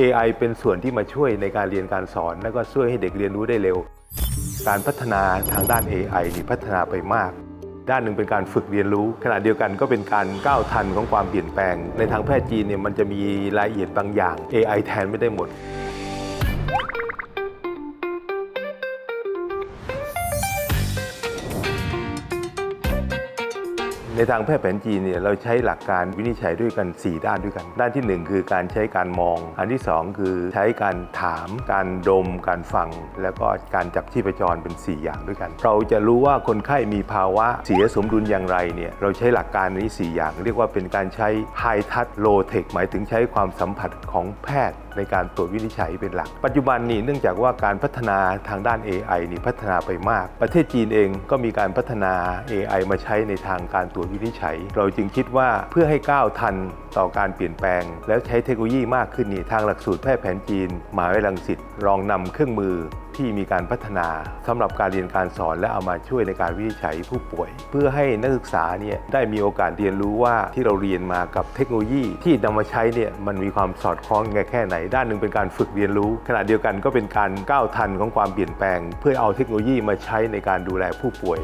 AI เป็นส่วนที่มาช่วยในการเรียนการสอน และก็ช่วยให้เด็กเรียนรู้ได้เร็ว การพัฒนาทางด้าน AI นี่พัฒนาไปมาก ด้านหนึ่งเป็นการฝึกเรียนรู้ ขณะเดียวกันก็เป็นการก้าวทันของความเปลี่ยนแปลง ในทางแพทย์จีนเนี่ยมันจะมีรายละเอียดบางอย่าง AI แทนไม่ได้หมด ในทางแพทย์แผนจีนเนี่ยเราใช้หลักการวินิจฉัยด้วยกัน 4 ด้านด้วยกัน ด้านที่ 1 คือการใช้การมอง อันที่ 2 คือใช้การถาม การดม การฟัง แล้วก็การจับชีพจรเป็น 4 อย่างด้วยกัน เราจะรู้ว่าคนไข้มีภาวะเสียสมดุลอย่างไรเนี่ยเราใช้หลักการนี้ 4 อย่าง เรียกว่าเป็นการใช้ High Touch Low Tech หมายถึงใช้ความสัมผัสของแพทย์ ในการตรวจวินิจฉัยเป็นหลัก ปัจจุบันนี้เนื่องจากว่าการพัฒนาทางด้าน AI นี่พัฒนาไปมาก ประเทศจีนเองก็มีการพัฒนา AI มาใช้ในทางการตรวจวินิจฉัย เราจึงคิดว่าเพื่อให้ก้าวทันต่อการเปลี่ยนแปลง แล้วใช้เทคโนโลยีมากขึ้นนี่ทางหลักสูตรแพทย์แผนจีนมหาวิทยาลัยรังสิตรองนำเครื่องมือ ที่มีการพัฒนาสำหรับการเรียนการสอนและเอามาช่วยในการวิจัยผู้ป่วย เพื่อให้นักศึกษาเนี่ยได้มีโอกาสเรียนรู้ว่าที่เราเรียนมากับเทคโนโลยี ที่นำมาใช้เนี่ยมันมีความสอดคล้องไงแค่ไหน ด้านหนึ่งเป็นการฝึกเรียนรู้ ขณะเดียวกันก็เป็นการก้าวทันของความเปลี่ยนแปลง เพื่อเอาเทคโนโลยีมาใช้ในการดูแลผู้ป่วย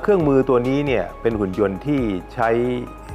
เครื่องมือตัวนี้เนี่ยเป็นหุ่นยนต์ที่ใช้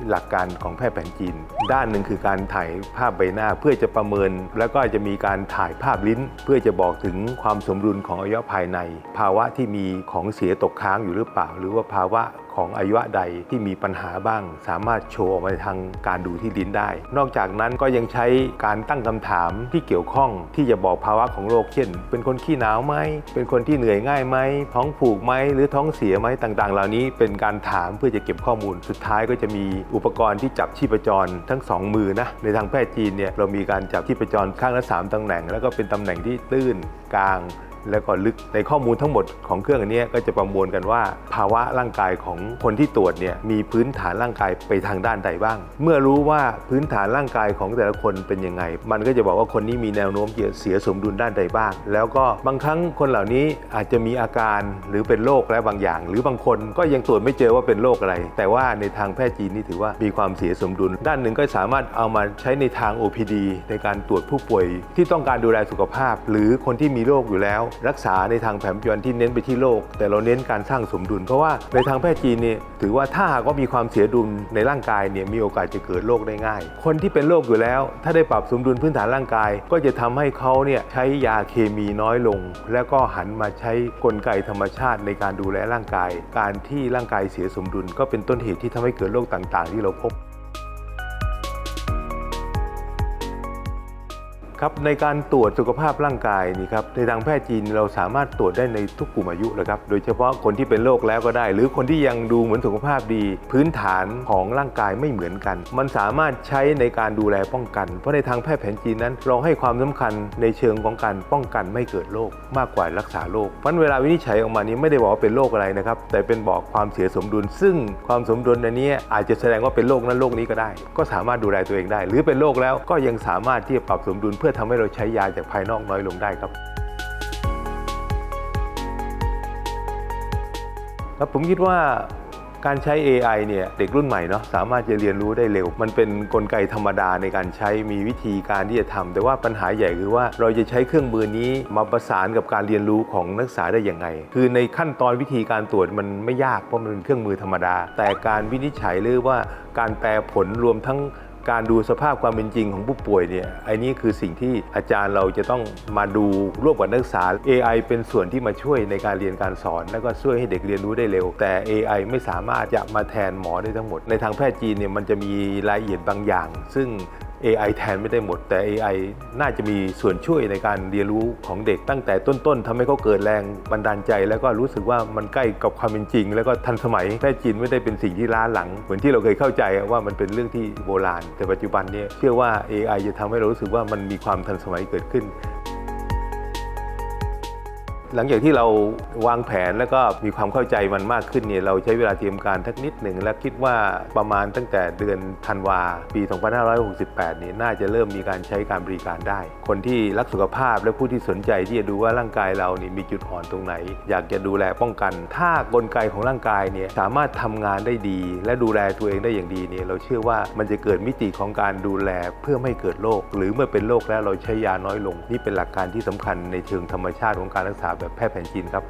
หลักการของแพทย์แผนจีน ด้านหนึ่งคือการถ่ายภาพใบหน้าเพื่อจะประเมิน แล้วก็จะมีการถ่ายภาพลิ้น เพื่อจะบอกถึงความสมดุลของอวัยวะภายใน ภาวะที่มีของเสียตกค้างอยู่หรือเปล่า หรือว่าภาวะ ของอวัยวะใดที่มีปัญหาบ้าง สามารถโชว์ออกมาทางการดูที่ลิ้นได้ นอกจากนั้นก็ยังใช้การตั้งคำถามที่เกี่ยวข้องที่จะบอกภาวะของโรคเช่น เป็นคนขี้หนาวไหมเป็นคนที่เหนื่อยง่ายไหมท้องผูกไหมหรือท้องเสียไหมต่างๆ เหล่านี้เป็นการถามเพื่อจะเก็บข้อมูลสุดท้ายก็จะมีอุปกรณ์ที่จับชีพจรทั้งสองมือนะในทางแพทย์จีนเนี่ยเรามีการจับชีพจรข้างละสามตำแหน่ง แล้วก็เป็นตำแหน่งที่ตื้นกลาง แล้วก็ลึกในข้อมูลทั้งหมดของเครื่องอันนี้ก็จะประมวลกันว่า ภาวะร่างกายของคนที่ตรวจเนี่ยมีพื้นฐานร่างกายไปทางด้านใดบ้าง เมื่อรู้ว่าพื้นฐานร่างกายของแต่ละคนเป็นยังไง มันก็จะบอกว่าคนนี้มีแนวโน้มจะเสียสมดุลด้านใดบ้าง แล้วก็บางครั้งคนเหล่านี้อาจจะมีอาการหรือเป็นโรคและบางอย่าง หรือบางคนก็ยังตรวจไม่เจอว่าเป็นโรคอะไร แต่ว่าในทางแพทย์จีนนี่ถือว่ามีความเสียสมดุล ด้านหนึ่งก็สามารถเอามาใช้ในทาง OPD ในการตรวจผู้ป่วยที่ต้องการดูแลสุขภาพ หรือคนที่มีโรคอยู่แล้วรักษาในทางแผนปัจจุบันที่เน้นไปที่โรคแต่เราเน้นการสร้างสมดุล เพราะว่าในทางแพทย์จีนเนี่ยถือว่าถ้าหากว่ามีความเสียดุลในร่างกายเนี่ยมีโอกาสจะเกิดโรคได้ง่าย คนที่เป็นโรคอยู่แล้ว ถ้าได้ปรับสมดุลพื้นฐานร่างกาย ก็จะทำให้เขาเนี่ยใช้ยาเคมีน้อยลง แล้วก็หันมาใช้กลไกธรรมชาติในการดูแลร่างกาย การที่ร่างกายเสียสมดุล ก็เป็นต้นเหตุที่ทำให้เกิดโรคต่าง ๆ ที่เราพบ ครับในการตรวจสุขภาพร่างกายนี่ครับในทางแพทย์จีนเราสามารถตรวจได้ในทุกกลุ่มอายุเลยครับโดยเฉพาะคนที่เป็นโรคแล้วก็ได้ หรือคนที่ยังดูเหมือนสุขภาพดี พื้นฐานของร่างกายไม่เหมือนกัน มันสามารถใช้ในการดูแลป้องกัน เพราะในทางแพทย์แผนจีนนั้น เราให้ความสำคัญในเชิงของการป้องกันไม่เกิดโรคมากกว่ารักษาโรคเพราะฉะนั้นเวลาวินิจฉัยออกมานี้ไม่ได้บอกว่าเป็นโรคอะไรนะครับแต่เป็นบอกความเสียสมดุล ซึ่งความสมดุลอันนี้อาจจะแสดงว่าเป็นโรคนั้นโรคนี้ก็ได้ ก็สามารถดูแลตัวเองได้ หรือเป็นโรคแล้วก็ยังสามารถที่จะปรับสมดุลเพื่อทำให้เราใช้ยาจากภายนอกน้อยลงได้ครับครับผมคิดว่าการใช้ AI เนี่ยเด็กรุ่นใหม่เนาะสามารถจะเรียนรู้ได้เร็ว มันเป็นนกลไกธรรมดาในการใช้มีวิธีการที่จะทำแต่ว่าปัญหาใหญ่คือว่าเราจะใช้เครื่องมือนี้มาประสานกับการเรียนรู้ของนักศึกษาได้อย่างไง คือในขั้นตอนวิธีการตรวจมันไม่ยากเพราะมันเป็นเครื่องมือธรรมดา แต่การวินิจฉัยหรือว่าการแปลผลรวมทั้ง การดูสภาพความเป็นจริงของผู้ป่วยเนี่ยไอ้นี้คือสิ่งที่อาจารย์เราจะต้องมาดูร่วมกับนักศึกษา AI เป็นส่วนที่มาช่วยในการเรียนการสอน แล้วก็ช่วยให้เด็กเรียนรู้ได้เร็ว แต่ AI ไม่สามารถจะมาแทนหมอได้ทั้งหมด ในทางแพทย์จีนเนี่ยมันจะมีรายละเอียดบางอย่าง ซึ่ง AI แทนไม่ได้หมด แต่ AI น่าจะมีส่วนช่วยในการเรียนรู้ของเด็กตั้งแต่ต้นๆทำให้เขาเกิดแรงบันดาลใจ แล้วก็รู้สึกว่ามันใกล้กับความเป็นจริง แล้วก็ทันสมัยแพทย์จีนไม่ได้เป็นสิ่งที่ล้าหลัง เหมือนที่เราเคยเข้าใจว่ามันเป็นเรื่องที่โบราณ แต่ปัจจุบันนี้เชื่อว่า AI จะทำให้เรารู้สึกว่ามันมีความทันสมัยเกิดขึ้น หลังจากที่เราวางแผนแล้วก็มีความเข้าใจมันมากขึ้นเนี่ยเราใช้เวลาเตรียมการทักนิดหนึ่งและคิดว่าประมาณตั้งแต่เดือนธันวาปี 2568นี่น่าจะเริ่มมีการใช้การบริการได้ คนที่รักสุขภาพและผู้ที่สนใจที่จะดูว่าร่างกายเรานี่มีจุดอ่อนตรงไหน อยากจะดูแลป้องกัน ถ้ากลไกของร่างกายเนี่ยสามารถทำงานได้ดี และดูแลตัวเองได้อย่างดีเนี่ยเราเชื่อว่ามันจะเกิดมิติของการดูแลเพื่อไม่ให้เกิดโรคหรือเมื่อเป็นโรคแล้วเราใช้ยาน้อยลง นี่เป็นหลักการที่สำคัญในเชิงธรรมชาติของการรักษาแบบแพทย์แผนจีนครับ